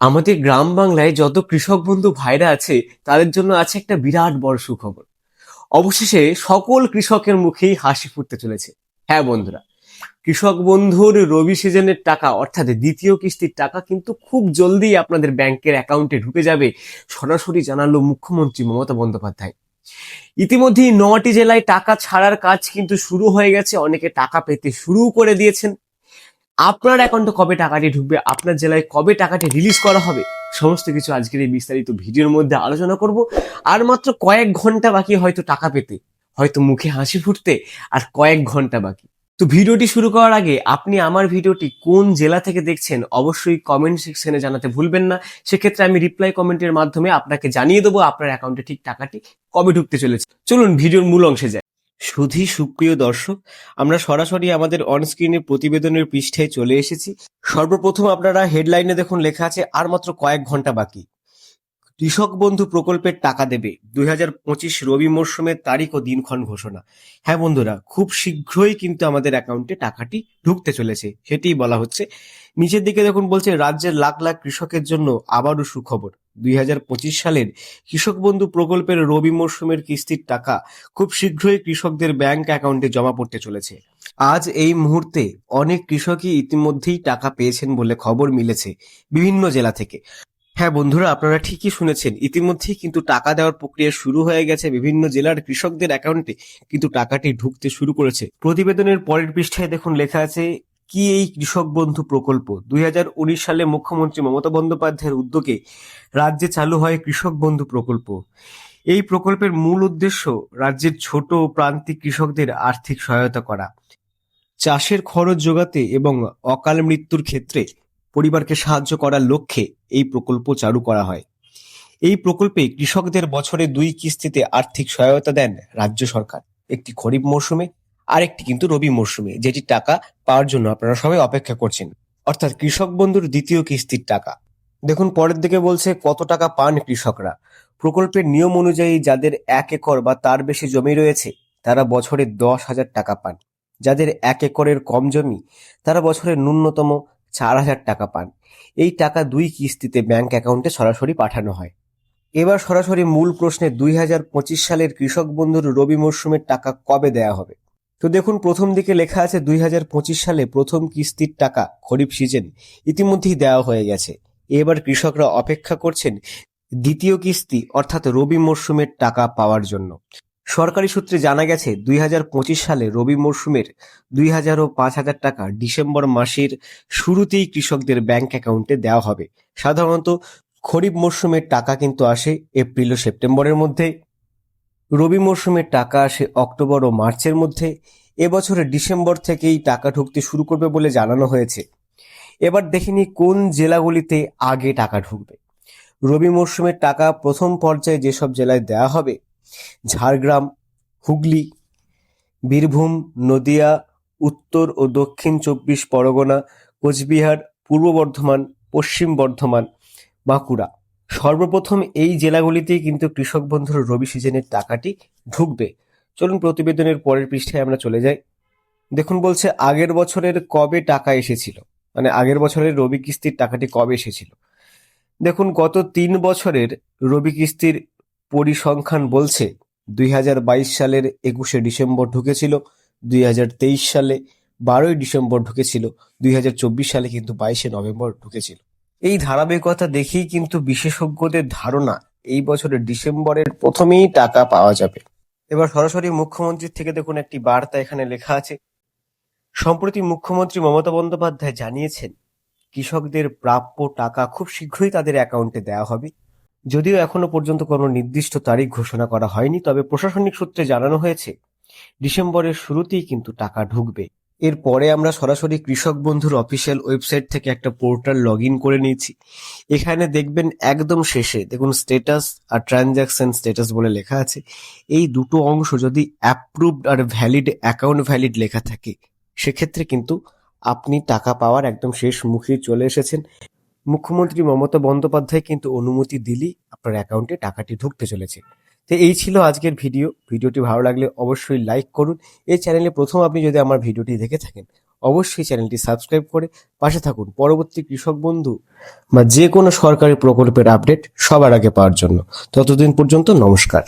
আমাদের গ্রাম বাংলায় যত কৃষক বন্ধু ভাইরা আছে, তাদের জন্য আছে একটা বিরাট বড় সুখবর। অবশেষে সকল কৃষকের মুখেই হাসি ফুটতে চলেছে। হ্যাঁ বন্ধুরা, কৃষক বন্ধুর রবি সিজনের টাকা, অর্থাৎ দ্বিতীয় কিস্তির টাকা কিন্তু খুব জলদি আপনাদের ব্যাংকের অ্যাকাউন্টে ঢুকে যাবে, সরাসরি জানালো মুখ্যমন্ত্রী মমতা বন্দ্যোপাধ্যায়। ইতিমধ্যেই নটি জেলায় টাকা ছাড়ার কাজ কিন্তু শুরু হয়ে গেছে, অনেকে টাকা পেতে শুরু করে দিয়েছেন। আপনার অ্যাকাউন্টে কবে টাকাটি ঢুকবে, আপনার জেলায় কবে টাকাটি রিলিজ করা হবে, সমস্ত কিছু আজকের এই বিস্তারিত ভিডিওর মধ্যে আলোচনা করব। আর মাত্র কয়েক ঘণ্টা বাকি হয়তো টাকা পেতে, হয়তো মুখে হাসি ফুটতে, আর কয়েক ঘণ্টা বাকি। তো ভিডিওটি শুরু করার আগে আপনি আমার ভিডিওটি কোন জেলা থেকে দেখছেন অবশ্যই কমেন্ট সেকশনে জানাতে ভুলবেন না। সেক্ষেত্রে আমি রিপ্লাই কমেন্টের মাধ্যমে আপনাকে জানিয়ে দেবো আপনার অ্যাকাউন্টে ঠিক টাকাটি কবে ঢুকতে চলেছে। চলুন ভিডিওর মূল অংশে যাই। সুধী সুপ্রিয় দর্শক, আমরা সরাসরি আমাদের অনস্ক্রিনের প্রতিবেদনের পৃষ্ঠায় চলে এসেছি। সর্বপ্রথম আপনারা হেডলাইনে দেখুন, লেখা আছে, আর মাত্র কয়েক ঘণ্টা বাকি। কৃষক বন্ধু প্রকল্পের টাকা দেবে। দুই হাজার পঁচিশ রবি মরশুমের তারিখ ও দিনক্ষণ ঘোষণা। হ্যাঁ বন্ধুরা, খুব শীঘ্রই কিন্তু আমাদের অ্যাকাউন্টে টাকাটি ঢুকতে চলেছে। সেটিই বলা হচ্ছে। নিচের দিকে দেখুন বলছে, রাজ্যের লাখ লাখ কৃষকের জন্য আবারও সুখবর। দুই হাজার পঁচিশ সালের কৃষক বন্ধু প্রকল্পের রবি মরশুমের কিস্তির টাকা খুব শীঘ্রই কৃষকদের ব্যাংক অ্যাকাউন্টে জমা পড়তে চলেছে। আজ এই মুহূর্তে অনেক কৃষকই ইতিমধ্যেই টাকা পেয়েছেন বলে খবর মিলেছে বিভিন্ন জেলা থেকে। হ্যাঁ বন্ধুরা, আপনারা ঠিকই শুনেছেন। ইতিমধ্যেই কিন্তু টাকা দেওয়ার প্রক্রিয়া শুরু হয়ে গেছে বিভিন্ন জেলার কৃষকদের অ্যাকাউন্টে, কিন্তু টাকাটি ঢুকতে শুরু করেছে। প্রতিবেদনের পরের পৃষ্ঠায় দেখুন লেখা আছে, কি এই কৃষক বন্ধু প্রকল্প? দুই হাজার উনিশ সালে মুখ্যমন্ত্রী মমতা বন্দ্যোপাধ্যায়ের উদ্যোগে রাজ্যে চালু হয় কৃষক বন্ধু প্রকল্প। এই প্রকল্পের মূল উদ্দেশ্য রাজ্যের ছোট প্রান্তিক কৃষকদের আর্থিক সহায়তা করা। চাষের খরচ যোগাতে এবং অকাল মৃত্যুর ক্ষেত্রে পরিবারকে সাহায্য করার লক্ষ্যে এই প্রকল্প চালু করা হয়। এই প্রকল্পে কৃষকদের বছরে দুই কিস্তিতে আর্থিক সহায়তা দেন রাজ্য সরকার। একটি খরিফ মরশুমে আর একটি কিন্তু রবি মরশুমে, যেটি টাকা পাওয়ার জন্য আপনারা সবাই অপেক্ষা করছেন। অর্থাৎ কৃষক বন্ধুর দ্বিতীয় কিস্তির টাকা। দেখুন, পরের দিকে বলছে, কত টাকা পান কৃষকরা? প্রকল্পের নিয়ম অনুযায়ী যাদের এক একর বা তার বেশি জমি রয়েছে, তারা বছরে দশ হাজার টাকা পান। যাদের এক একরের কম জমি, তারা বছরে ন্যূনতম চার হাজার টাকা পান। এই টাকা দুই কিস্তিতে ব্যাংক অ্যাকাউন্টে সরাসরি পাঠানো হয়। এবার সরাসরি মূল প্রশ্নে দুই হাজার পঁচিশ সালের কৃষক বন্ধুর রবি মরশুমের টাকা কবে দেয়া হবে? তো দেখুন, প্রথম দিকে লেখা আছে দুই হাজার পঁচিশ সালে প্রথম কিস্তির টাকা খরিফ সিজন। ইতিমধ্যেই দেওয়া হয়ে গেছে। এবার কৃষকরা অপেক্ষা করছেন দ্বিতীয় কিস্তি অর্থাৎ রবি মরশুমের টাকা পাওয়ার জন্য। সরকারি সূত্রে জানা গেছে, দুই হাজার পঁচিশ সালে রবি মরশুমের দুই হাজার ও পাঁচ হাজার টাকা ডিসেম্বর মাসের শুরুতেই কৃষকদের ব্যাংক অ্যাকাউন্টে দেওয়া হবে। সাধারণত খরিফ মরশুমের টাকা কিন্তু আসে এপ্রিল ও সেপ্টেম্বরের মধ্যে, রবি মরশুমের টাকা আসে অক্টোবর ও মার্চের মধ্যে এবছরে ডিসেম্বর থেকেই টাকা ঢুকতে শুরু করবে বলে জানানো হয়েছে। এবার দেখিনি কোন জেলাগুলিতে আগে টাকা ঢুকবে। রবি মরশুমের টাকা প্রথম পর্যায়ে যেসব জেলায় দেওয়া হবে ঝাড়গ্রাম, হুগলি, বীরভূম, নদিয়া, উত্তর ও দক্ষিণ চব্বিশ পরগনা, কোচবিহার, পূর্ব বর্ধমান, পশ্চিম বর্ধমান, বাঁকুড়া। সর্বপ্রথম এই জেলাগুলিতেই কিন্তু কৃষক বন্ধুর রবি সিজনের টাকাটি ঢুকবে। চলুন প্রতিবেদনের পরের পৃষ্ঠায় আমরা চলে যাই। দেখুন বলছে, আগের বছরের কবে টাকা এসেছিল? মানে আগের বছরের রবি কিস্তির টাকাটি কবে এসেছিল? দেখুন, গত তিন বছরের রবি কিস্তির পরিসংখ্যান বলছে, দুই হাজার বাইশ সালের একুশে ডিসেম্বর ঢুকেছিল, দুই হাজার তেইশ সালে বারোই ডিসেম্বর ঢুকেছিল, দুই হাজার চব্বিশ সালে কিন্তু বাইশে নভেম্বর ঢুকেছিল। এই ধারাবাহিকতা দেখেই কিন্তু বিশেষজ্ঞদের ধারণা এই বছরের ডিসেম্বরের প্রথমেই টাকা পাওয়া যাবে। এবার সরাসরি মুখ্যমন্ত্রীর থেকে দেখুন একটি বার্তা এখানে লেখা আছে। সম্প্রতি মুখ্যমন্ত্রী মমতা বন্দ্যোপাধ্যায় জানিয়েছেন, কৃষকদের প্রাপ্য টাকা খুব শীঘ্রই তাদের অ্যাকাউন্টে দেওয়া হবে। যদিও এখনও পর্যন্ত কোনো নির্দিষ্ট তারিখ ঘোষণা করা হয়নি, তবে প্রশাসনিক সূত্রে জানানো হয়েছে, ডিসেম্বরের শুরুতেই কিন্তু টাকা ঢুকবে। এরপরে আমরা সরাসরি কৃষক বন্ধুর অফিসিয়াল ওয়েবসাইট থেকে একটা পোর্টাল লগ ইন করে নিয়েছি। এখানে দেখবেন একদম শেষে, দেখুন স্টেটাস আর ট্রানজ্যাকশন স্টেটাস বলে লেখা আছে, এই দুটো অংশ যদি অ্যাপ্রুভড আর ভ্যালিড অ্যাকাউন্ট ভ্যালিড লেখা থাকে, সেক্ষেত্রে কিন্তু আপনি টাকা পাওয়ার একদম শেষ মুখে চলে এসেছেন। মুখ্যমন্ত্রী মমতা বন্দ্যোপাধ্যায় কিন্তু অনুমতি দিলেই আপনার অ্যাকাউন্টে টাকাটি ঢুকতে চলেছে। তো এই ছিল আজকের ভিডিও। ভিডিওটি ভালো লাগলে অবশ্যই লাইক করুন। এই চ্যানেলে প্রথম আপনি যদি আমার ভিডিওটি দেখে থাকেন, অবশ্যই চ্যানেলটি সাবস্ক্রাইব করে পাশে থাকুন। পরবর্তী কৃষক বন্ধু বা যে কোনো সরকারি প্রকল্পের আপডেট সবার আগে পাওয়ার জন্য। ততদিন পর্যন্ত নমস্কার।